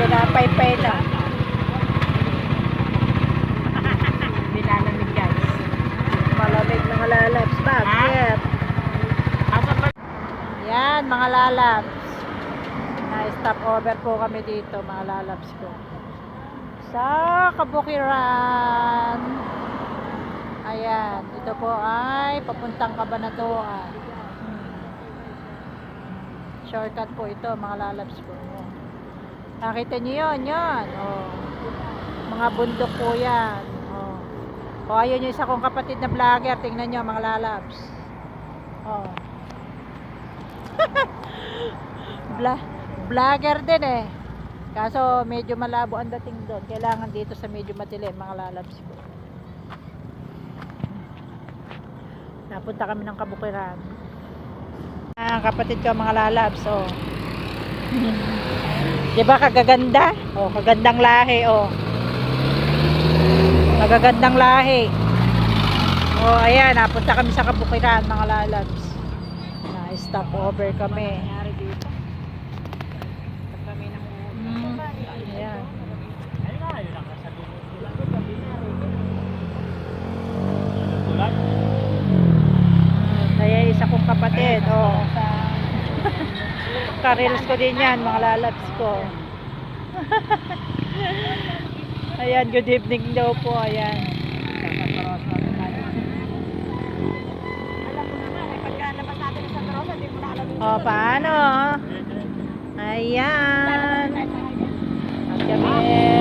Ito na, pay-pay na. Binalamig guys. Malamig mga lalabs. Bakit? Yan, mga lalabs. Na-stop over po kami dito, mga lalabs ko. Sa Kabukiran. Ayan, ito po ay papuntang Kabanatuan. Hmm. Shortcut po ito, mga lalabs ko. Nakita niyo yun, yun. Oh. Mga bundok po yan. Oh. O ayun yung isa kong kapatid na vlogger. Tingnan nyo mga lalabs. Oh. Bla vlogger din eh. Kaso medyo malabo ang dating doon. Kailangan dito sa medyo matilim mga lalabs ko. Napunta kami ng kabukiran. Ah, kapatid ko mga lalabs. Oh. Di kagaganda? Oh, kagandang lahi, oh. Magagandang lahi. Oh, ayan, napunta kami sa Kabukiran, mga lalabs. Na-stop over kami. Mm, ayan. Kaya isa kong kapatid, oh. Karels ko din yan, mga lalabs ko. ayan, good evening daw po, ayan. O, oh, paano? Ayan. Ang gabi.